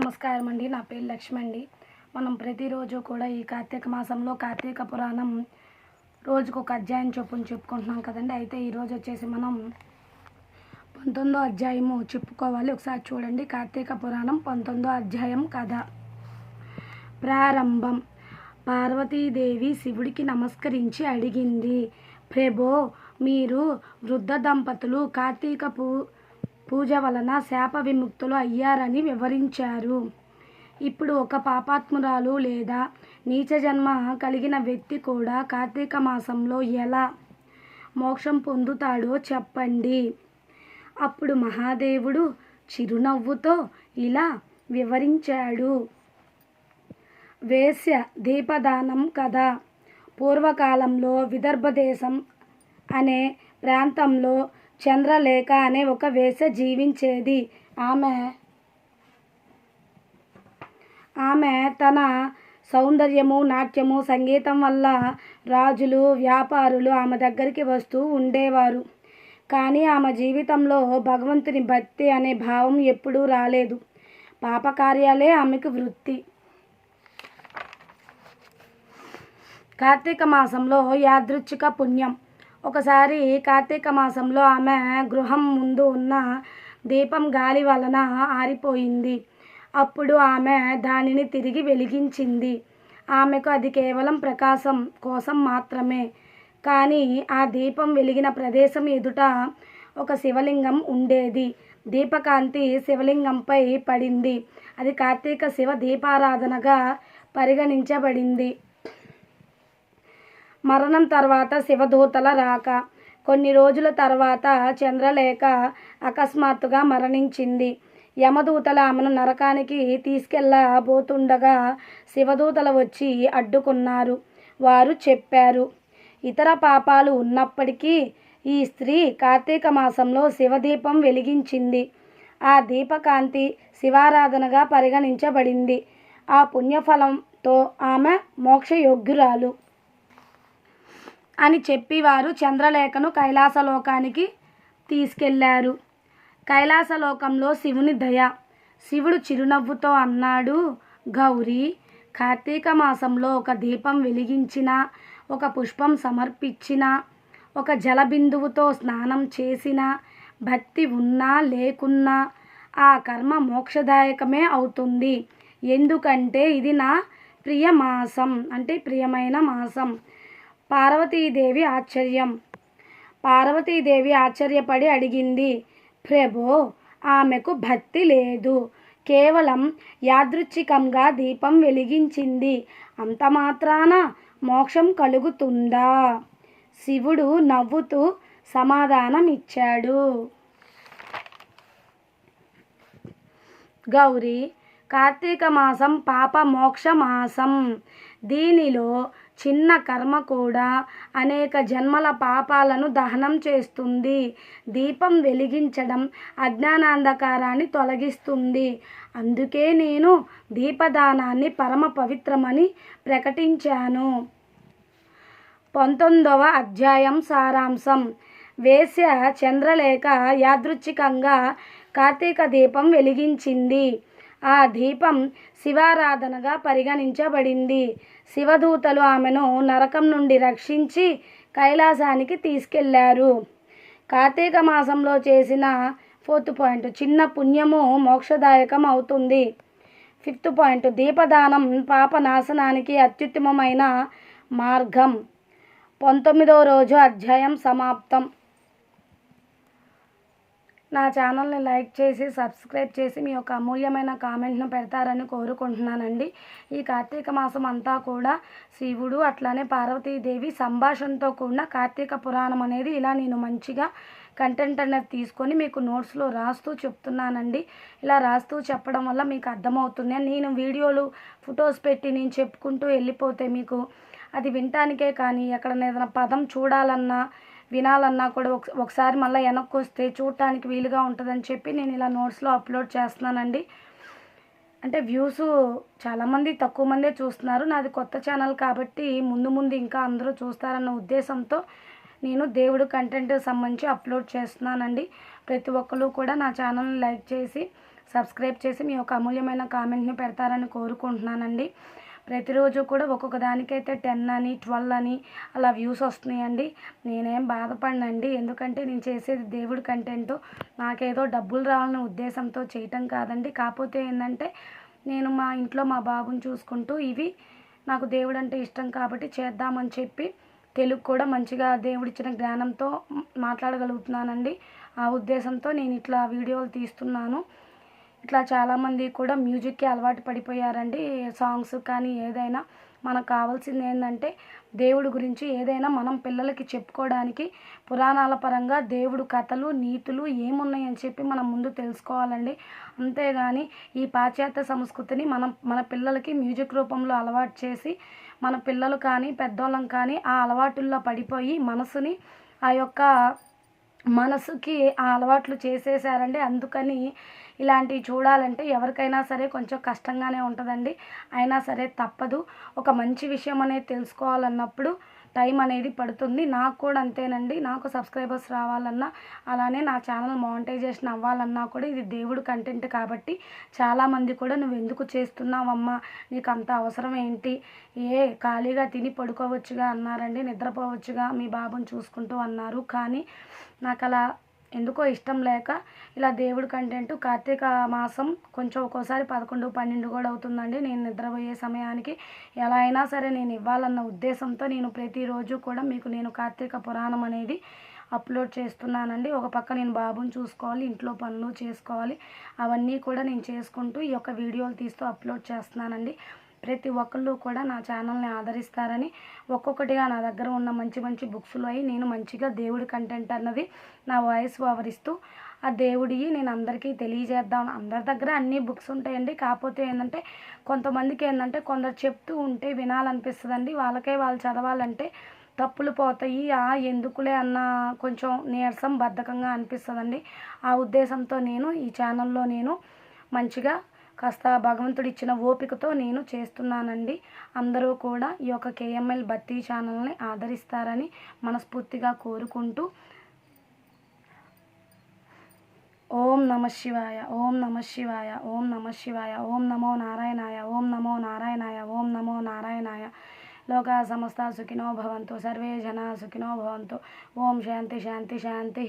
నమస్కారం అండి. నా పేరు లక్ష్మి అండి మనం ప్రతిరోజు కూడా ఈ కార్తీక మాసంలో కార్తీక పురాణం రోజుకు ఒక అధ్యాయం చొప్పున చెప్పుకుంటున్నాం కదండి. అయితే ఈరోజు వచ్చేసి మనం పంతొమ్మిదో అధ్యాయము చెప్పుకోవాలి. ఒకసారి చూడండి. కార్తీక పురాణం పంతొమ్మిదో అధ్యాయం కథ. ప్రారంభం. పార్వతీదేవి శివుడికి నమస్కరించి అడిగింది ప్రభో మీరు వృద్ధ దంపతులు కార్తీక పూ పూజ వలన శాప విముక్తులు అయ్యారని వివరించారు. ఇప్పుడు ఒక పాపాత్మురాలు లేదా నీచ జన్మ కలిగిన వ్యక్తి కూడా కార్తీక మాసంలో ఎలా మోక్షం పొందుతాడో చెప్పండి. అప్పుడు మహాదేవుడు చిరునవ్వుతో ఇలా వివరించాడు. వేశ్య దీపదానం కథ. పూర్వకాలంలో విదర్భ దేశం అనే ప్రాంతంలో చంద్రలేఖ అనే ఒక వేశ్య జీవించేది. ఆమె ఆమె తన సౌందర్యము నాట్యము సంగీతం వల్ల రాజులు వ్యాపారులు ఆమె దగ్గరికి వస్తూ ఉండేవారు. కానీ ఆమె జీవితంలో భగవంతుని భక్తి అనే భావం ఎప్పుడూ రాలేదు. పాపకార్యాలే ఆమెకు వృత్తి. కార్తీక మాసంలో యాదృచ్ఛిక పుణ్యం. ఒకసారి కార్తీక మాసంలో ఆమె గృహం ముందు ఉన్న దీపం గాలి వలన ఆరిపోయింది. అప్పుడు ఆమె దానిని తిరిగి వెలిగించింది. ఆమెకు అది కేవలం ప్రకాశం కోసం మాత్రమే. కానీ ఆ దీపం వెలిగిన ప్రదేశం ఎదుట ఒక శివలింగం ఉండేది. దీపకాంతి శివలింగంపై పడింది. అది కార్తీక శివ దీపారాధనగా పరిగణించబడింది. మరణం తర్వాత శివదూతల రాక. కొన్ని రోజుల తర్వాత చంద్రలేఖ అకస్మాత్తుగా మరణించింది. యమదూతల ఆమెను నరకానికి తీసుకెళ్ళబోతుండగా శివదూతలు వచ్చి అడ్డుకున్నారు. వారు చెప్పారు ఇతర పాపాలు ఉన్నప్పటికీ ఈ స్త్రీ కార్తీక మాసంలో శివదీపం వెలిగించింది. ఆ దీపకాంతి శివారాధనగా పరిగణించబడింది. ఆ పుణ్యఫలంతో ఆమె మోక్షయోగ్యురాలు. అని చెప్పి వారు చంద్రలేఖను కైలాసలోకానికి తీసుకెళ్ళారు. కైలాసలోకంలో శివుని దయ. శివుడు చిరునవ్వుతో అన్నాడు గౌరీ కార్తీక మాసంలో ఒక దీపం వెలిగించిన ఒక పుష్పం సమర్పించిన ఒక జలబిందువుతో స్నానం చేసిన భక్తి ఉన్నా లేకున్నా ఆ కర్మ మోక్షదాయకమే అవుతుంది. ఎందుకంటే ఇది నా ప్రియ మాసం అంటే ప్రియమైన మాసం. పార్వతీదేవి ఆశ్చర్యం. పార్వతీదేవి ఆశ్చర్యపడి అడిగింది ప్రభో ఆమెకు భక్తి లేదు. కేవలం యాదృచ్ఛికంగా దీపం వెలిగించింది. అంత మాత్రాన మోక్షం కలుగుతుందా శివుడు నవ్వుతూ సమాధానం ఇచ్చాడు గౌరీ కార్తీక మాసం పాప మోక్ష మాసం. దీనిలో చిన్న కర్మ కూడా అనేక జన్మల పాపాలను దహనం చేస్తుంది. దీపం వెలిగించడం అజ్ఞానాంధకారాన్ని తొలగిస్తుంది. అందుకే నేను దీపదానాన్ని పరమ పవిత్రమని ప్రకటించాను. పంతొమ్మిదవ అధ్యాయం సారాంశం. వేశ్య చంద్రలేఖ యాదృచ్ఛికంగా కార్తీక దీపం వెలిగించింది. ఆ దీపం శివారాధనగా పరిగణించబడింది. శివదూతలు ఆమెను నరకం నుండి రక్షించి కైలాసానికి తీసుకెళ్ళారు. కార్తీక మాసంలో చేసిన ఫోర్త్ పాయింట్ చిన్న పుణ్యము మోక్షదాయకం అవుతుంది. ఫిఫ్త్ పాయింట్ దీపదానం పాప నాశనానికి అత్యుత్తమమైన మార్గం. పంతొమ్మిదవ రోజు అధ్యాయం సమాప్తం. నా ఛానల్ని లైక్ చేసి సబ్స్క్రైబ్ చేసి మీ యొక్క అమూల్యమైన కామెంట్ను పెడతారని కోరుకుంటున్నానండి. ఈ కార్తీక మాసం అంతా కూడా శివుడు అట్లానే పార్వతీదేవి సంభాషణతో కూడిన కార్తీక పురాణం అనేది ఇలా నేను మంచిగా కంటెంట్ అనేది తీసుకొని మీకు నోట్స్లో రాస్తూ చెప్తున్నానండి. ఇలా రాస్తూ చెప్పడం వల్ల మీకు అర్థమవుతుంది. నేను వీడియోలు ఫొటోస్ పెట్టి నేను చెప్పుకుంటూ వెళ్ళిపోతే మీకు అది వినటానికే కానీ ఎక్కడైనా ఏదైనా పదం చూడాలన్నా వినాలన్నా కూడా ఒక ఒకసారి మళ్ళీ వెనక్కి వస్తే చూడటానికి వీలుగా ఉంటుందని చెప్పి నేను ఇలా నోట్స్లో అప్లోడ్ చేస్తున్నానండి. అంటే వ్యూస్ చాలామంది తక్కువ మందే చూస్తున్నారు. నాది కొత్త ఛానల్ కాబట్టి ముందు ముందు ఇంకా అందరూ చూస్తారన్న ఉద్దేశంతో నేను దేవుడు కంటెంట్ సంబంధించి అప్లోడ్ చేస్తున్నానండి. ప్రతి ఒక్కరు కూడా నా ఛానల్ని లైక్ చేసి సబ్స్క్రైబ్ చేసి మీ యొక్క అమూల్యమైన కామెంట్ని పెడతారని కోరుకుంటున్నానండి. ప్రతిరోజు కూడా ఒక్కొక్క దానికైతే టెన్ అని ట్వెల్వ్ అని అలా వ్యూస్ వస్తున్నాయండి. నేనేం బాధపడినండి. ఎందుకంటే నేను చేసేది దేవుడి కంటెంట్. నాకేదో డబ్బులు రావాలనే ఉద్దేశంతో చేయటం కాదండి. కాకపోతే ఏంటంటే నేను మా ఇంట్లో మా బాబుని చూసుకుంటూ ఇవి నాకు దేవుడు అంటే ఇష్టం కాబట్టి చేద్దామని చెప్పి తెలుగు కూడా మంచిగా దేవుడిచ్చిన జ్ఞానంతో మాట్లాడగలుగుతున్నానండి. ఆ ఉద్దేశంతో నేను ఇట్లా వీడియోలు తీస్తున్నాను. ఇట్లా చాలామంది కూడా మ్యూజిక్కి అలవాటు పడిపోయారండి. సాంగ్స్ కానీ ఏదైనా మనకు కావాల్సింది ఏంటంటే దేవుడి గురించి ఏదైనా మనం పిల్లలకి చెప్పుకోవడానికి పురాణాల పరంగా దేవుడు కథలు నీతులు ఏమున్నాయని చెప్పి మనం ముందు తెలుసుకోవాలండి. అంతేగాని ఈ పాశ్చాత్య సంస్కృతిని మనం మన పిల్లలకి మ్యూజిక్ రూపంలో అలవాటు చేసి మన పిల్లలు కానీ పెద్దోళ్ళం కానీ ఆ అలవాటుల్లో పడిపోయి మనసుని ఆ యొక్క మనసుకి ఆ అలవాట్లు చేసేసారండి. అందుకని ఇలాంటివి చూడాలంటే ఎవరికైనా సరే కొంచెం కష్టంగానే ఉంటుందండి. అయినా సరే తప్పదు. ఒక మంచి విషయం అనేది తెలుసుకోవాలన్నప్పుడు టైం అనేది పడుతుంది. నాకు కూడా అంతేనండి. నాకు సబ్స్క్రైబర్స్ రావాలన్నా అలానే నా ఛానల్ మానిటైజేషన్ అవ్వాలన్నా కూడా ఇది దేవుడు కంటెంట్ కాబట్టి చాలామంది కూడా నువ్వు ఎందుకు చేస్తున్నావమ్మా? నీకు అంత అవసరం ఏంటి? ఏ ఖాళీగా తిని పడుకోవచ్చుగా అన్నారండి. నిద్రపోవచ్చుగా మీ బాబుని చూసుకుంటూ అన్నారు. కానీ నాకు అలా ఎందుకో ఇష్టం లేక ఇలా దేవుడి కంటెంట్ కార్తీక మాసం కొంచెం ఒక్కోసారి పదకొండు పన్నెండు కూడా అవుతుందండి. నేను నిద్రపోయే సమయానికి ఎలా అయినా సరే నేను ఇవ్వాలన్న ఉద్దేశంతో నేను ప్రతిరోజు కూడా మీకు నేను కార్తీక పురాణం అనేది అప్లోడ్ చేస్తున్నానండి. ఒక పక్క నేను బాబుని చూసుకోవాలి ఇంట్లో పనులు చేసుకోవాలి అవన్నీ కూడా నేను చేసుకుంటూ ఈ యొక్క వీడియోలు తీస్తూ అప్లోడ్ చేస్తున్నానండి. ప్రతి ఒక్కళ్ళు కూడా నా ఛానల్ని ఆదరిస్తారని ఒక్కొక్కటిగా నా దగ్గర ఉన్న మంచి మంచి బుక్స్లో అయి నేను మంచిగా దేవుడి కంటెంట్ అన్నది నా వాయిస్ వివరిస్తూ ఆ దేవుడివి నేను అందరికీ తెలియజేద్దాం. అందరి దగ్గర అన్ని బుక్స్ ఉంటాయండి. కాకపోతే ఏంటంటే కొంతమందికి ఏంటంటే కొందరు చెప్తూ ఉంటే వినాలనిపిస్తుందండి. వాళ్ళకే వాళ్ళు చదవాలంటే తప్పులు పోతాయి. ఆ ఎందుకులే అన్న కొంచెం నీరసం బద్ధకంగా అనిపిస్తుందండి. ఆ ఉద్దేశంతో నేను ఈ ఛానల్లో నేను మంచిగా కాస్త భగవంతుడు ఇచ్చిన ఓపికతో నేను చేస్తున్నానండి. అందరూ కూడా ఈ యొక్క కేఎంఎల్ భర్తీ ఛానల్ని ఆదరిస్తారని మనస్ఫూర్తిగా కోరుకుంటూ ఓం నమ శివాయ ఓం నమ శివాయ ఓం నమ శివాయ ఓం నమో నారాయణాయ ఓం నమో నారాయణాయ ఓం నమో నారాయణాయ. లోకా సమస్త సుఖినో భవంతు సర్వే జనా సుఖినో భవంతు. ఓం శాంతి శాంతి శాంతి.